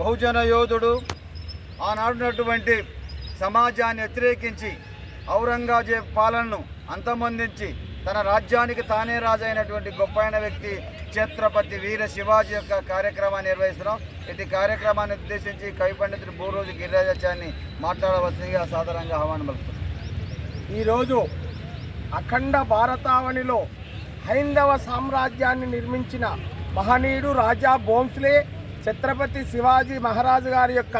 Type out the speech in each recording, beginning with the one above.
బహుజన యోధుడు ఆనాడున్నటువంటి సమాజాన్ని వ్యతిరేకించి ఔరంగజేబ్ పాలనను అంతమొందించి తన రాజ్యానికి తానే రాజైనటువంటి గొప్పైన వ్యక్తి ఛత్రపతి వీర శివాజీ యొక్క కార్యక్రమాన్ని నిర్వహిస్తున్నాం. ఇటు కార్యక్రమాన్ని ఉద్దేశించి కవి పండితుడు భూరోజు గిరిరాజాచార్యని మాట్లాడవలసిందిగా సాధారణంగా ఆహ్వానం పలుకుతున్నాం. ఈరోజు అఖండ భారతావనిలో హైందవ సామ్రాజ్యాన్ని నిర్మించిన మహనీయుడు రాజా భోంస్లే ఛత్రపతి శివాజీ మహారాజు గారి యొక్క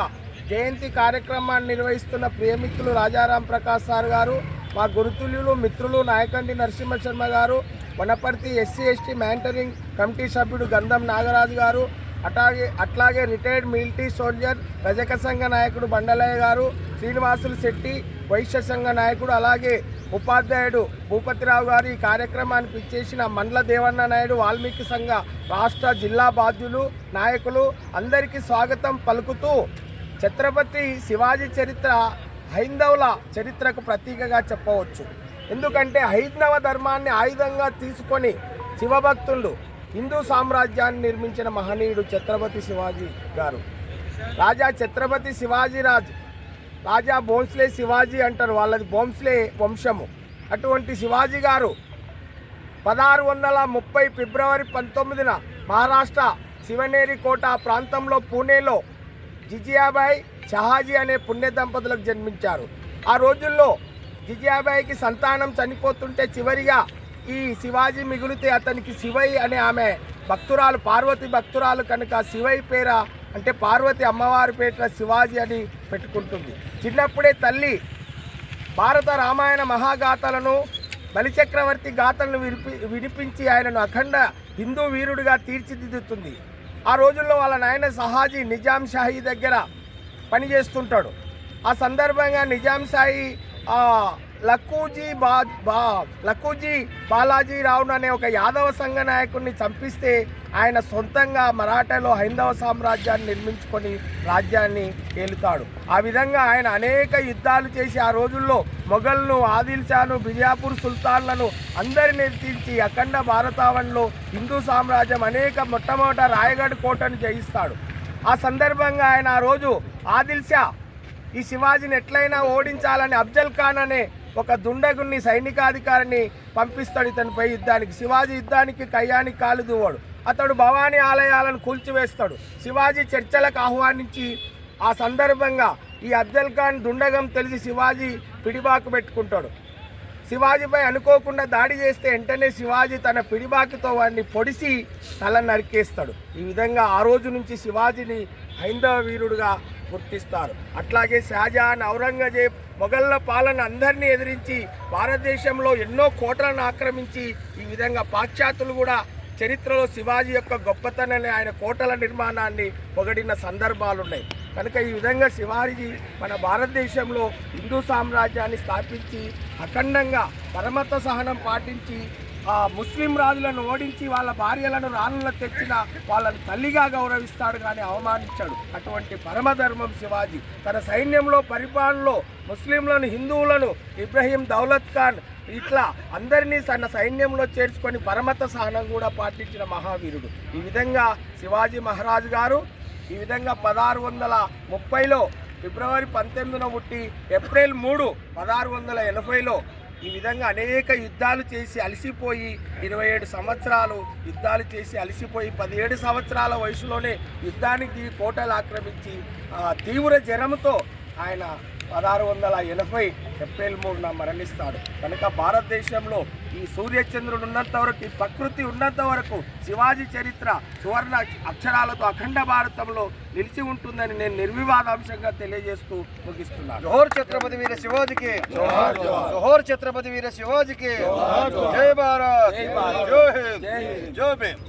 జయంతి కార్యక్రమాన్ని నిర్వహిస్తున్న ప్రియమిత్రులు రాజారాం ప్రకాష్ సార్ గారు మా గురుతుల్యులు మిత్రులు నాయకండి నరసింహ శర్మ గారు Wanaparthy SC ST mentoring committee సభ్యుడు గంధం నాగరాజు గారు అట్లాగే అట్లాగే రిటైర్డ్ మిలిటరీ సోల్జర్ రజక సంఘ నాయకుడు బండలయ్య గారు శ్రీనివాసులు శెట్టి వైశ్య సంఘ నాయకుడు అలాగే ఉపాధ్యాయుడు భూపతిరావు గారు ఈ కార్యక్రమానికి ఇచ్చేసిన మండల దేవన్న నాయుడు వాల్మీకి సంఘ రాష్ట్ర జిల్లా బాధ్యులు నాయకులు అందరికీ స్వాగతం పలుకుతూ ఛత్రపతి శివాజీ చరిత్ర హైందవుల చరిత్రకు ప్రతీకగా చెప్పవచ్చు. ఎందుకంటే హైందవ ధర్మాన్ని ఆయుధంగా తీసుకొని శివభక్తులు హిందూ సామ్రాజ్యాన్ని నిర్మించిన మహనీయుడు ఛత్రపతి శివాజీ గారు. రాజా ఛత్రపతి శివాజీరాజ్ రాజా భోంస్లే శివాజీ అంటారు వాళ్ళది భోంస్లే వంశము. అటువంటి శివాజీ గారు పదహారు వందల ముప్పై ఫిబ్రవరి పంతొమ్మిదిన మహారాష్ట్ర శివనేరి కోట ప్రాంతంలో పూణేలో జిజియాబాయ్ షహాజీ అనే పుణ్య దంపతులకు జన్మించారు. ఆ రోజుల్లో జిజియాబాయికి సంతానం చనిపోతుంటే చివరిగా ఈ శివాజీ మిగులితే అతనికి శివై అనే ఆమె భక్తురాలు పార్వతి భక్తురాలు కనుక శివై పేర? అంటే పార్వతి అమ్మవారిపేట శివాజీ అని పెట్టుకుంటుంది. చిన్నప్పుడే తల్లి భారత రామాయణ మహాగాథలను బలిచక్రవర్తి గాథలను వినిపి వినిపించి ఆయనను అఖండ హిందూ వీరుడిగా తీర్చిదిద్దుతుంది. ఆ రోజుల్లో వాళ్ళ నాయన సహాజీ నిజాం షాహీ దగ్గర పనిచేస్తుంటాడు. ఆ సందర్భంగా నిజాం షాహీ లక్కూజీ బా బా లక్కూజీ బాలాజీ రావును అనే ఒక యాదవ సంఘ నాయకుడిని చంపిస్తే ఆయన సొంతంగా మరాఠాలో హైందవ సామ్రాజ్యాన్ని నిర్మించుకొని రాజ్యాన్ని ఏలుతాడు ఆ విధంగా ఆయన అనేక యుద్ధాలు చేసి ఆ రోజుల్లో మొఘల్ను ఆదిల్షాను బిజాపూర్ సుల్తాన్లను అందరిని ఎత్తించి అఖండ భారతావనిలో హిందూ సామ్రాజ్యం అనేక మొట్టమొదట రాయగఢ్ కోటను జయిస్తాడు. ఆ సందర్భంగా ఆయన ఆ రోజు ఆదిల్షా ఈ శివాజీని ఎట్లయినా ఓడించాలని అఫ్జల్ ఖాన్ అనే ఒక దుండగుని సైనికాధికారిని పంపిస్తాడు ఇతనిపై యుద్ధానికి. శివాజీ యుద్ధానికి కయ్యానికి కాలు దువ్వాడు. అతడు భవానీ ఆలయాలను కూల్చివేస్తాడు. శివాజీ చర్చలకు ఆహ్వానించి ఆ సందర్భంగా ఈ అఫ్జల్ ఖాన్ దుండగం తెలిసి శివాజీ పిడిబాకు పెట్టుకుంటాడు. శివాజీపై అనుకోకుండా దాడి చేస్తే వెంటనే శివాజీ తన పిడిబాకితో వాడిని పొడిసి తల నరికేస్తాడు. ఈ విధంగా ఆ రోజు నుంచి శివాజీని హైందవ వీరుడుగా గుర్తిస్తారు. అట్లాగే షాజహాన్ ఔరంగజేబ్ మొఘళ్ళ పాలన అందరినీ ఎదిరించి భారతదేశంలో ఎన్నో కోటలను ఆక్రమించి ఈ విధంగా పాశ్చాత్యులు కూడా చరిత్రలో శివాజీ యొక్క గొప్పతనాన్ని ఆయన కోటల నిర్మాణాన్ని పొగడిన సందర్భాలు ఉన్నాయి కనుక ఈ విధంగా శివాజీ మన భారతదేశంలో హిందూ సామ్రాజ్యాన్ని స్థాపించి అఖండంగా పరమత సహనం పాటించి ముస్లిం రాజులను ఓడించి వాళ్ళ భార్యలను రాళ్ళలో తెచ్చిన వాళ్ళని తల్లిగా గౌరవిస్తాడు కానీ అవమానించాడు. అటువంటి పరమధర్మం శివాజీ. తన సైన్యంలో పరిపాలనలో ముస్లింలను హిందువులను ఇబ్రహీం దౌలత్ ఖాన్ ఇట్లా అందరినీ తన సైన్యంలో చేర్చుకొని పరమత సహనం కూడా పాటించిన మహావీరుడు. ఈ విధంగా శివాజీ మహారాజు గారు ఈ విధంగా పదహారు వందల ముప్పైలో ఫిబ్రవరి పంతొమ్మిదిన పుట్టి ఏప్రిల్ మూడు పదహారు వందల ఎనభైలో ఈ విధంగా అనేక యుద్ధాలు చేసి అలసిపోయి ఇరవై ఏడు సంవత్సరాలు యుద్ధాలు చేసి అలసిపోయి పదిహేడు సంవత్సరాల వయసులోనే యుద్ధానికి దిగి కోటలు ఆక్రమించి తీవ్ర జ్వరంతో ఆయన పదహారు వందల ఎనభై ఏప్రిల్ మూడున మరణిస్తాడు. కనుక భారతదేశంలో ఈ సూర్యచంద్రుడు ఉన్నంత వరకు ఈ ప్రకృతి ఉన్నంత వరకు శివాజీ చరిత్ర సువర్ణ అక్షరాలతో అఖండ భారతంలో నిలిచి ఉంటుందని నేను నిర్వివాదాంశంగా తెలియజేస్తూ ముగిస్తున్నాను. జోహర్ ఛత్రపతి వీర శివాజీకి. జోహర్ ఛత్రపతి వీర శివాజీకి. జై భారత్. జై భారత్. జై హింద్. జై హింద్. జై భీమ్